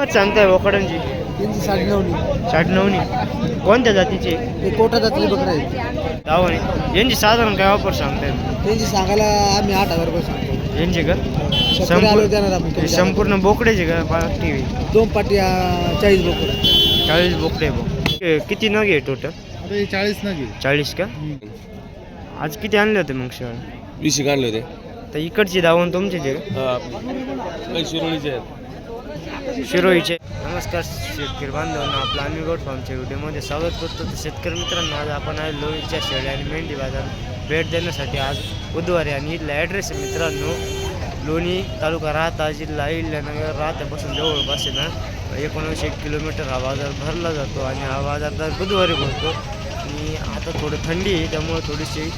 मग सांगताय बोकडांची? त्यांची साडे नऊनी साठ नऊनी कोणत्या जातीचे? ते कोटा जातली बकरा आहे दावणी. यांची साधारण काय वापर सांगताय? त्यांची सांगायला आम्ही आठ हजार रुपये सांगतो. यांची का? शेतकरी आलो देणार आपण हे कमी संपूर्ण बोकड्याचे का? जादा. दोन पाटी अं, चाळीस बोकड चाळीस बोकडे बघ. हे किती नग आहे टोटल चाळीस ना चाळीस का? आज किती आणले होते मग शिवाय वीस काढले होते. तर इकडची दावण आहे का? काही शिरोळीचे आहेत. शिरोईचे. नमस्कार शेतकरी बांधवांना आपलं आम्ही गोट फार्मच्या व्हिडिओमध्ये स्वागत करतो. तर शेतकरी मित्रांनो आज आपण आहे लोणीच्या शेळी आणि मेंढी बाजार भेट देण्यासाठी आज बुधवारी आणि इथला ॲड्रेस आहे मित्रांनो लोणी तालुका राहता जिल्हा इल्यानगर राहत्यापासून जवळपास आहे ना एकोणीसशे एक किलोमीटर हा बाजार भरला जातो आणि हा बाजार दर बुधवारी भरतो. आणि आता थोडं थंडी आहे त्यामुळे थोडीशी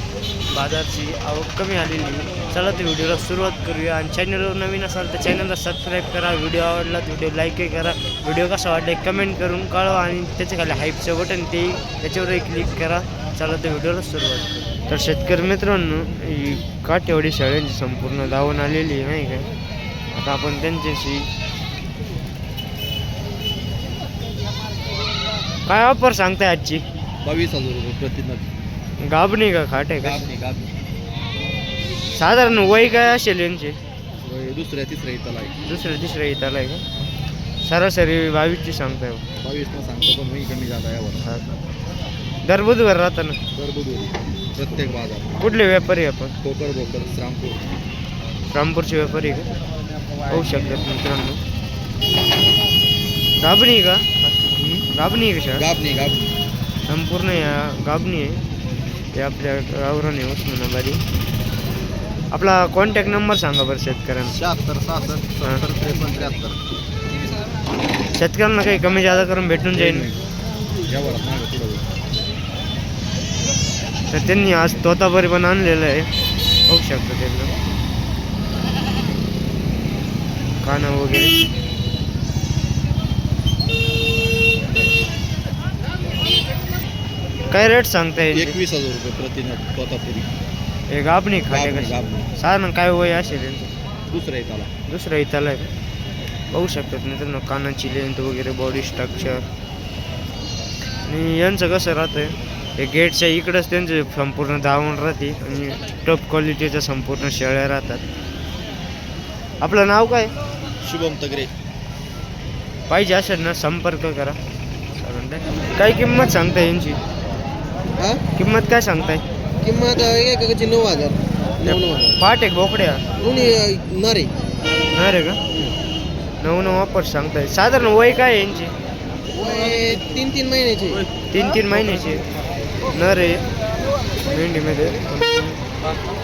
बाजारची आवक कमी आलेली आहे. चला तर व्हिडिओला सुरुवात करूया. आणि चॅनलवर नवीन असाल तर चॅनलला सबस्क्राईब करा. व्हिडिओ आवडला तर व्हिडिओ लाईकही करा. व्हिडिओ कसा वाटला कमेंट करून कळवा आणि त्याच्याखाली हाईपचं बटन ते त्याच्यावरही क्लिक करा. चला तर व्हिडिओला सुरुवात करू. तर शेतकरी मित्रांनो ही काठेवाडी शाळांची संपूर्ण धावून आलेली आहे नाही काय आता आपण त्यांच्याशी काय ऑफर सांगताय आजची? बावीस हजार रुपये प्रतिनग गाबणी का खाट आहे का? गाबणी गाबणी साधारण वय काय असेल यांचे? दुसऱ्या तिसऱ्या इथं आहे दुसऱ्या तिसऱ्या इथं आहे का सरासरी बावीसची सांगताय हो. बावीस न सांगतो पण मी कमी झाला यावर हा. का? दर बुधवार राहताना? दर बुधवारी. प्रत्येक बाजार. कुठले व्यापारी आपण? कोकर बोकर श्रामपूर. रामपूरचे व्यापारी आहे का? होऊ शकतात मित्रांनो. गाबणी आहे का गाबणी आहे का शाळा? गाबणी गाबणी संपूर्ण या गाबणी आहे. हे आपल्या गावरान आहे उस्मानाबादी आपला कॉन्टॅक्ट नंबर सांगा बरं शेतकऱ्यांना. शहात्तर सहासष्ट सत्तर त्रेपन्न त्र्याहत्तर. शेतकऱ्यांना काही कमी जादा करून भेटून जाईल. तर त्यांनी आज तोताबरी पण आणलेलं आहे. होऊ शकतं त्यांना. कानं वगैरे. काय रेट सांगता येईल एकवीस हजार रुपये प्रतिनग तोतापुरी. हे गाबणी खाते गाबणी, का गाबणी. साधारण काय वय असेल यांचं? दुसऱ्या इथला. दुसरं इथं आहे. बघू शकतात मित्रांनो कानाची लेंथ वगैरे बॉडी स्ट्रक्चर आणि यांचं कसं राहतं हे गेटच्या इकडंच त्यांचं संपूर्ण धावून राहते आणि टॉप क्वालिटीच्या संपूर्ण शेळ्या राहतात. आपलं नाव काय? शुभम तगरे पाहिजे असेल ना संपर्क करा. काय किंमत सांगताय यांची? हा? किंमत काय सांगताय? किंमत एकाची नऊ हजार. नऊ नऊ हजार. पाट एक बोकड्या? कोणी नरे नाही रे का? नऊ नऊ वापर सांगताय. साधारण वय काय आहे यांची? वय तीन तीन महिन्याचे तीन तीन महिन्याचे नर मेंढीमध्ये.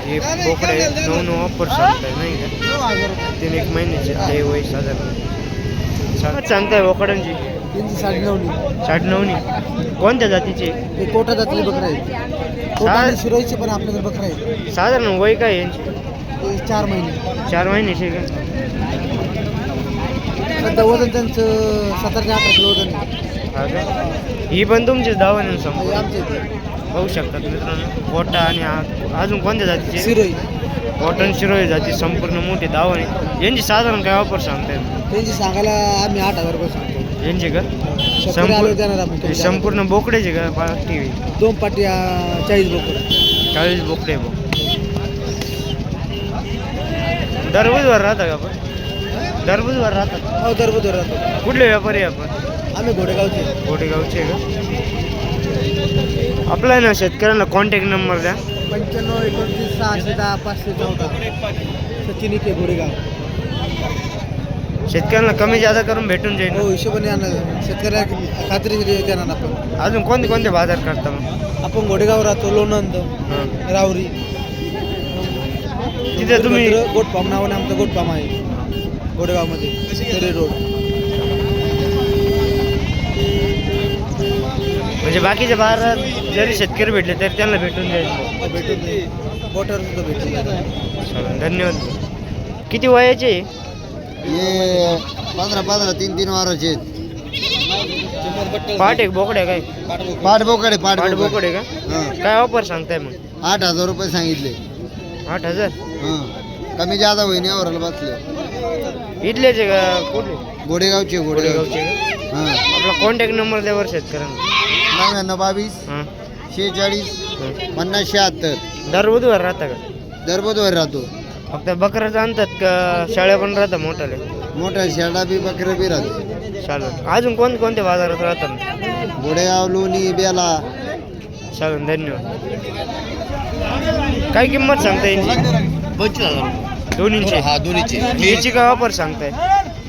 हे बोकडे नऊ नऊ ऑफर सांगताय नाही का? तीन एक महिन्याचे ते वय साधारण. सांग- सांगताय बोकडांची त्यांची साडे नऊनी साठ नऊनी कोणत्या जातीचे? ते कोटा जातली बकरा आहे कोटा आणि शिरोईचे पण आपल्याकडे बकरा आहे साधारण वय काय आहे यांची? ते चार महिने. चार महिन्याचे का सध्या वजन त्यांचं सतरा ते अठरा किलो वजन आहे. हा का? ही पण तुमचीच दावा संपूर्ण हे इथे. बघू शकतात मित्रांनो. कोटा आणि आ- अजून कोणत्या जातीचे शिरोई. कॉटन शिरोई जाती संपूर्ण मोठी दावा यांची साधारण काय ऑफर सांगताय? त्यांची सांगायला आम्ही आठ हजार रुपये सांगतो. यांची का शेतकरी आलो देणार संपूर्ण आपण जादा. संपूर्ण बोकड्याचे का टी व्ही. दोन पाटी अं, चाळीस बोकड. चाळीस बोकडे बघ दर बुधवार राहता का आपण? दर बुधवार राहतात. हो दरबुदर राहतो कुठले व्यापारी आहे आपण? आम्ही घोडेगावचे. गोटेगावचे का? आपला आहे ना शेतकऱ्यांना कॉन्टॅक्ट नंबर द्या. पंच्याण्णव एकोणतीस सहाशे दहा पाचशे चौदा. सचिन इथे घोडेगाव. शेतकऱ्यांना कमी जादा करून भेटून जाईल. हो हिशोबाने आणणार शेतकऱ्या खात्री देणार आपण. अजून कोणते कोणते बाजार करता मग? आपण घोडेगाव राहतो लोणंद हां. रावरी. तिथे तुम्ही गोटपाम नावाने आमचं गोटपाम आहे. घोडेगावमध्ये तरी रोड. म्हणजे बाकीच्या बाजारात जरी शेतकरी भेटले तरी त्यांना भेटून जाईल. भेटून बोटर सुद्धा भेटून. चालेल धन्यवाद. किती वयाचे आहे? हे पंधरा पंधरा तीन तीन वाराचे पाट एक बोकड्या काय? पाठ बोकडे पाठ पाट बोकडे का? काय ऑफर सांगताय मग? आठ हजार रुपये सांगितले. आठ हजार? कमी जादा होईन यावर बसले. इथलेच आहे का कुठले? गोडेगावचे का? हां. आपला कॉन्टॅक्ट नंबर द्यावर शेतकऱ्यांना. नव्याण्णव बावीस हां. शेहेचाळीस हां. पन्नास शहात्तर. दर बुधवार राहता का? दर बुधवारी राहतो. फक्त बकराच आणतात का शाळ्या पण राहतात मोठाले? मोठा शेळा बी बकरं बी राहतो चालेल. अजून कोण कोणत्या बाजारात राहतात? गोडेगाव लोणी बेला. चालेल धन्यवाद. काय किंमत सांगता यांची? पंचवीस हजार दोन्हींची? हा दोन्हीचे. याची का वापर सांगताय?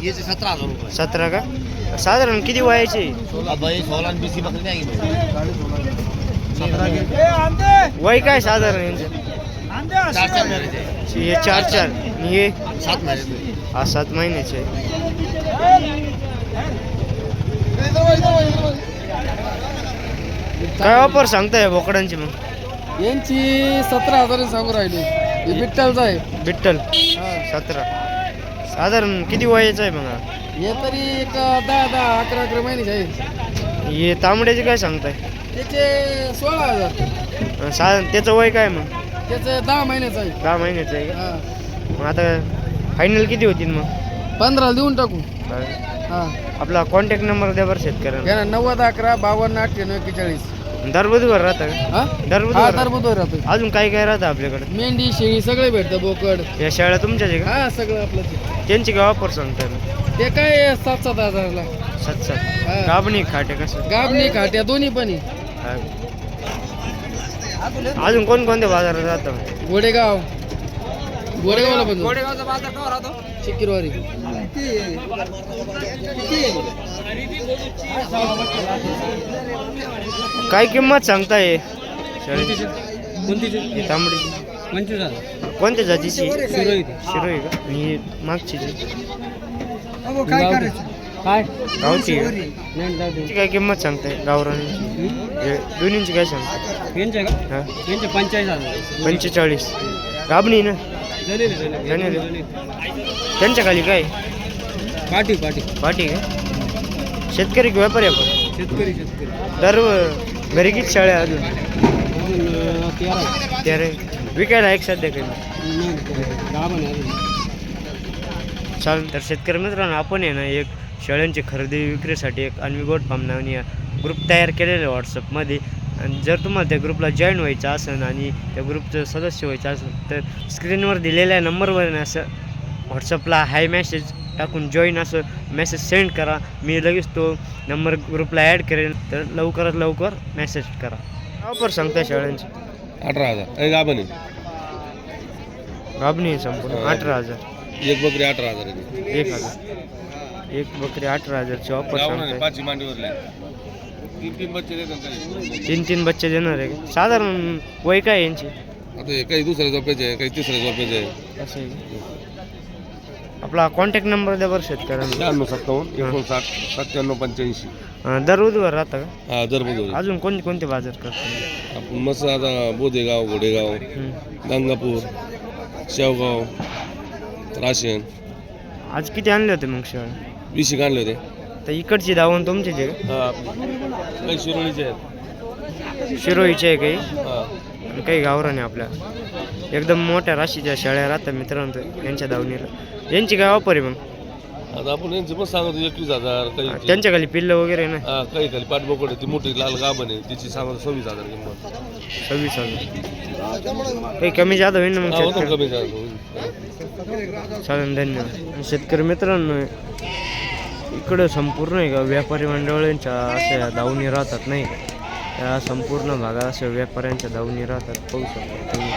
याचे सतरा हजार रुपये. सतरा का? साधारण किती वयाची? सोळा बाई सोळा बीसी बकरी नाही वय काय साधारण यांचं? हे चार चार. हे? सात महिन्याचे हा सात महिन्याचे. काय वापर सांगताय बोकडांची मग? यांची सतरा हजार सांगू राहिली. ही बिट्टलचा आहे. बिट्टल? सतरा. साधारण किती वयाचं आहे मग हा? हे तरी एक दहा दहा अकरा अकरा महिन्याचे आहे. हे तांबड्याचे काय सांगताय? त्याचे सोळा हजार. साधारण त्याचं वय काय मग? त्याचे दहा महिन्याचं आहे. दहा महिन्याचं आहे हा. मग आता फायनल किती होतील मग? पंधरा देऊन टाकू. काय? हा. आपला कॉन्टॅक्ट नंबर द्या बरं शेतकऱ्यांना. घ्या ना नव्वद अकरा बावन्न अठ्ठ्याण्णव एक्केचाळीस. दर बुधवार राहतं का? हा? दर हा बुधवार. राहतो अजून काय काय राहतं आपल्याकडे? मेंढी शेळी सगळे भेटतं बोकड. या शाळा तुमच्याच आहे का? हा सगळं आपलं ते. त्यांची का वापर सांगताय मग ते काय सात सात हजारला. सात सात हा. गाबणी खाटे कसं? गाबणी खाट्या दोन्ही पण आहे. हा. अजून कोणकोणत्या बाजारात राहतं? मग? गोडेगाव. गोडेगावला पण गोडेगावचा बाजार का राहतो? चिकिरवारी काय किंमत सांगताय? शाळेची कोणती ही तांबडीची पंचवीस हजार. कोणत्या जातीची? शिरोई. शिरोई का? आणि ही मागची जी? काय? गावची आहे काय किंमत सांगताय? गावरानी दोन्हींची काय सांगताय? का? हा. पंचेचाळीस हजार. पंचेचाळीस. गाबणी ना. त्यांच्या खाली काय? पाठी पाठी. पाठी का? शेतकरी की व्यापारी आपण? शेतकरी शेतकरी. दर घरी किती शाळा अजून? अजून तेरा त्यारे विकायला एक सध्या काही दहा पण आहे अजून. चालेल तर शेतकरी मित्रांनो आपण आहे ना एक शेळ्यांची खरेदी विक्रीसाठी एक अन्वीगोट फार्म नावाने ग्रुप तयार केलेला आहे व्हॉट्सअपमध्ये आणि जर तुम्हाला त्या ग्रुपला जॉईन व्हायचं असेल आणि त्या ग्रुपचं सदस्य व्हायचं असेल तर स्क्रीनवर दिलेल्या नंबरवर असं व्हॉट्सअपला हाय मेसेज टाकून जॉईन असं मेसेज सेंड करा. मी लगेच तो नंबर ग्रुपला ॲड करेन. तर लवकरात लवकर मेसेज करा. ऑफर सांगता शाळांची. अठरा हजार. गाभण आहे. संपूर्ण. अठरा हजार. एक बकरी अठरा हजार एक हजार. एक बकरी अठरा हजारची ऑफर गावरान तीन तीन बच्चे देतात काही तीन तीन बच्चे देणार आहे का? साधारण वय काय आहे यांची? आता हे काही दुसऱ्या झोपेचे आहे काही तिसऱ्या झोपेचे आहे. असं आहे का? आपला कॉन्टॅक्ट नंबर द्या बरं शेतकऱ्यांना. शहाण्णव सत्तावन्न एकोणसाठ सत्त्याण्णव पंच्याऐंशी. अं, दर बुधवार राहता का? हा दर बुधवारी. अजून कोणते कोणते बाजार करतो? आपण मस्त आता बोदेगाव घोडेगाव गंगापूर शेवगाव राशन. आज किती आणले होते मग शेळ विशिक आणले होते. तर इकडची धावून तुमचीच आहे हा. काही शिरोळीचे आहेत. का शिरोईचे आहे काही? आणि काही गावराने आपल्या. एकदम मोठ्या राशीच्या शेळ्या राहतात मित्रांनो यांच्या दावणीला यांची काय वापर आहे मग? आता आपण यांचे पण सांगतो एकवीस हजार काही त्यांच्या खाली पिल्लं वगैरे ना? हा काही खाली पाठबोकड आहे ती मोठी लाल गाभण आहे तिची सांगतो सव्वीस हजार किंमत. सव्वीस हजार. काही कमी जादा होईल ना मग हा होतं शेतकरी? कमी चालेल धन्यवाद. शेतकरी मित्रांनो इकडं संपूर्ण आहे का? व्यापारी मंडळांच्या अशा दावणी राहतात नाही त्या संपूर्ण भागात अशा व्यापाऱ्यांच्या दावणी राहतात पाहू शकता तुम्ही.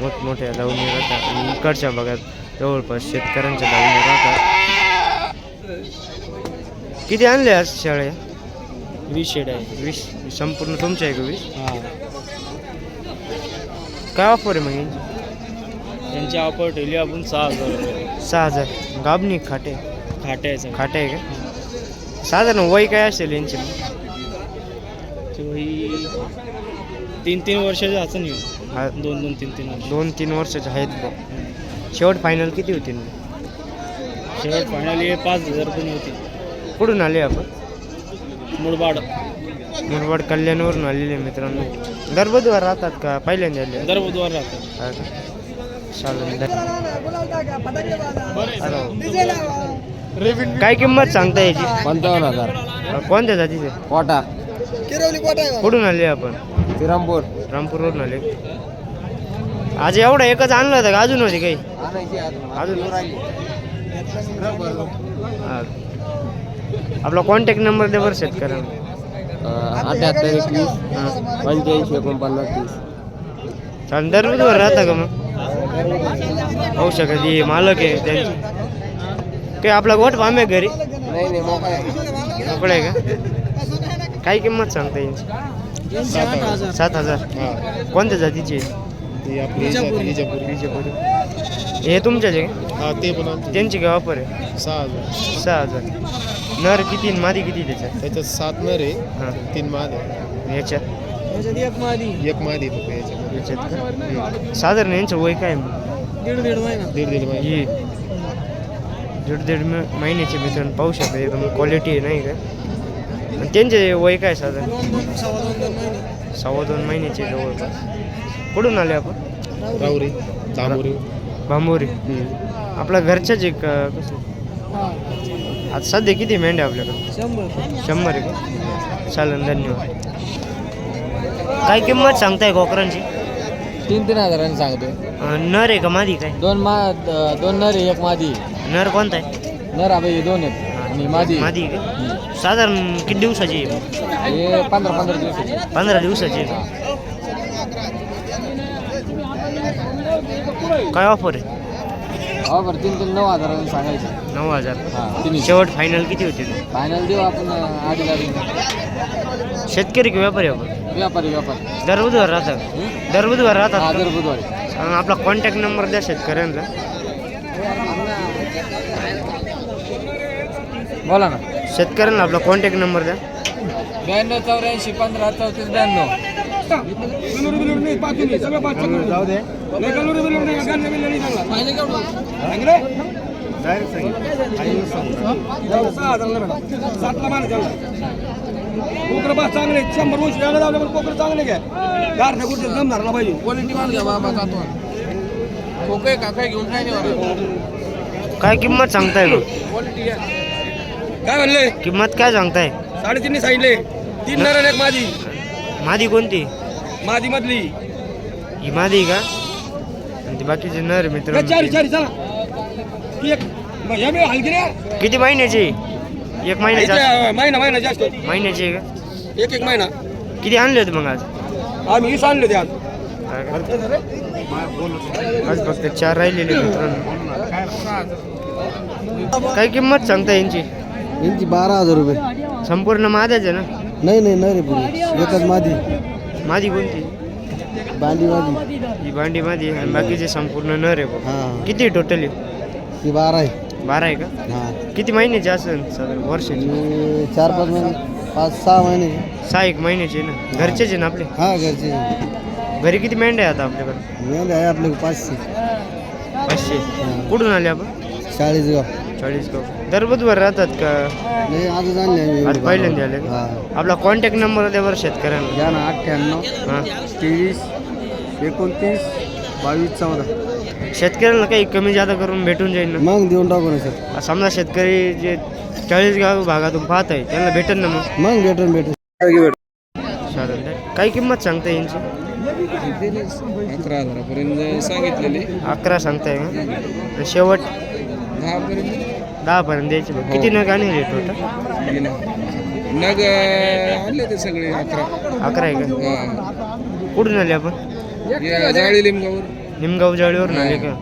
मोठमोठ्या दावणी राहतात आणि इकडच्या भागात जवळपास शेतकऱ्यांच्या दावणी राहतात. किती आणले आज शाळे? वीस शेड आहे वीस? संपूर्ण तुमच्या आहे का वीस? हा. काय ऑफर आहे मग यांची? त्यांची ऑफर ठेवली आपण सहा हजार सहा हजार. गाबणी खाटे. खाट्याचं खाटे आहे का? साधारण वय काय असेल यांचे? तीन तीन वर्षाचे असं नाही हा, दोन दोन तीन तीन वर्ष. दोन तीन वर्षाचे आहेत बघ. शेवट फायनल किती होतील शेवट फायनली पाच हजार पण होती. कुठून आले आपण? मुळबाड मुरबाड कल्याणवरून आलेले मित्रांनो. दर बुधवार राहतात का? पहिल्यांदा आले? दर बुधवार राहतात. हा का? चालेल काय किंमत सांगता याची? पंचावन्न हजार. कोणत्या जातीचे? कोटा. कुठून आले आपण? श्रीरामपूर. रामपूरवरून आले. आज एवढं एकच आणलं होतं का? अजून होते काही? अजून? हा. आपला कॉन्टॅक्ट नंबर दे बरं शेतकऱ्यांना अठ्याहत्तर एकवीस हां. पंच्याऐंशी एकोणपन्नास तीस. चालेल दर बुधवार राहता का मग? होऊ शकत ही मालक आहे त्यांची. काही आपला गोठ पामे घरी नाही नाही मोकळा आहे. का काय किंमत सांगता येईल सात हजार कोणत्या जातीची आहे? विजापुरी. हे तुमच्याच आहे का? हा ते पण आमचे त्यांची काय वापर आहे सहा हजार सहा हजार नर किती आणि मादी किती त्याच्यात त्याच्यात सात नर आहे हां तीन माद आहे याच्यात एक मादी एक माद याच्यात साधारण यांचं वय काय दीड दीड महिना दीड दीड महिने ही दीड दीड महिन्याची मित्रांनो पाहू शकता एकदम क्वालिटी आहे नाही का आणि त्यांचे वय काय साधारण? सव्वा दोन महिन्याचे जवळपास. कुठून आले आपण? राहुरी तांबोरी बांबोरी. आपला घरच्याच एक कसं? आता सध्या किती मेंढ्या आपल्याकडे? शंभर शंभर आहे का? चालेल धन्यवाद. काय किंमत सांगताय कोकरांची? तीन तीन हजारांनी सांगतोय. अं, नर आहे का मादी काय? दोन मा द- दोन नर आहे, एक मादी. नर कोणता आहे? नर आबाई दोन आहेत. आणि मादी. मादी आहे का? साधारण किती दिवसाची आहे? हे पंधरा पंधरा दिवस पंधरा दिवसाची आहे काय ऑफर आहे? हो बरं तीन तीन नऊ हजारांनी सांगायचं. नऊ हजार. हां तिन्ही. शेवट फायनल किती होते? फायनल देऊ आपण हजार शेतकरी की व्यापारी आपण? व्यापारी व्यापारी. दर बुधवार राहतात. दर बुधवार हा राहतात दर बुधवारी? आणि आपला कॉन्टॅक्ट नंबर द्या शेतकऱ्यांना. बोला ना. शेतकऱ्यांना आपला कॉन्टॅक्ट नंबर द्या. ब्याण्णव चौऱ्याऐंशी पंधरा चौतीस ब्याण्णव. जाऊ दे. चांगले शंभर वर्ष यायला लावले पण कोकण चांगले घ्या. गार कुठे दम धरला पाहिजे. क्वालिटी माल घ्या बाबा जातो. खोके काका घेऊन काय नाही काय किंमत सांगताय मग? क्वालिटी काय म्हणले? किंमत काय सांगताय? साडेतीनने सांगितले. तीन नर आणि एक माझी. मादी कोणती? माझी मधली. ही मादी का? आणि ती बाकीचे नर मित्र चारी चारी चला. एक बी हलकी किती महिन्याची? एक महिन्याची इथे महिना महिना जास्त महिन्याची आहे का? एक एक महिना. किती आणले होते मग आज? आम्ही वीस आणले ते आज. का? आज फक्त चार राहिलेले मित्रांनो. काय किंमत सांगता यांची? यांची बारा हजार रुपये. संपूर्ण माद्याच आहे ना? नाही नाही नाही रे पुरी. एकच मादी. मादी कोणती? बांडी मादी. ही भांडी मादी आणि बाकीचे संपूर्ण नर आहे बघ. हा. किती टोटल आहे? ती बारा आहे. बारा आहे का? हा. किती महिन्याची असेल साधारण वर्षाची? आणि चार पाच महिने पाच सहा महिने सहा एक महिन्याची आहे ना घरचेच आहे ना आपले? हा घरचे घरी किती मेंढ्या आहे आता आपल्याकडे? मेंढे आहे आपले पाचशे. पाचशे? कुठून आले आपण? चाळीसगाव. चाळीस गाव दर बुधवार राहतात का? नाही आजच आणले आम्ही आज पहिल्यांदा आले का? हा. आपला कॉन्टॅक्ट नंबर द्या बरं शेतकऱ्यांना. घ्या ना अठ्ठ्याण्णव हां. तेवीस एकोणतीस बावीस चौदा. शेतकऱ्यांना काही कमी जादा करून भेटून जाईल ना. मग देऊन टाकू ना सर. समजा शेतकरी जे चाळीस गाव भागातून पाहत आहे त्यांना भेटेल ना मग? मग भेटून भेटून. काय किंमत सांगता यांची अकरा हजारापर्यंत सांगितलेले. अकरा सांगताय का? आणि शेवट? दहापर्यंत. दहापर्यंत द्यायची बघ किती नग आणले टोटल नग. आणले ते सगळे अकरा. अकरा आहे का? कुठून आले आपण? जाळी लिमगावर निमगाव जाळीवरून आले का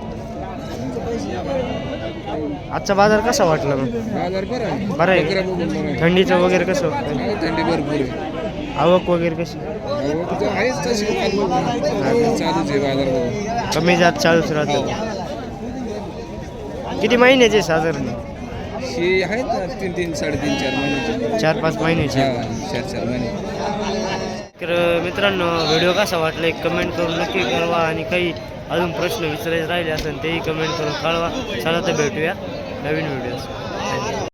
आजचा बाजार कसा वाटला मग? बाजार बरा आहे. बरं आहे. बकऱ्या का? बघून बरं आहे. थंडीचं वगैरे कसं? आहे थंडी भरपूर आहे. आवक वगैरे कशी? आवक तर आहेच तशी. माल बघून. चालूच आहे बाजार बघून कमी जात चालूच राहतं. किती महिन्याचे साधारण? ही आहेत ना तीन तीन साडेतीन चार महिन्याची. चार पाच महिन्याचे. हा चार चार महिने. तर मित्रांनो व्हिडिओ कसा वाटला एक कमेंट करून नक्की कळवा आणि काही अजून प्रश्न विचारायचे राहिले असेल तेही कमेंट करून कळवा. चला तर भेटूया नवीन व्हिडिओ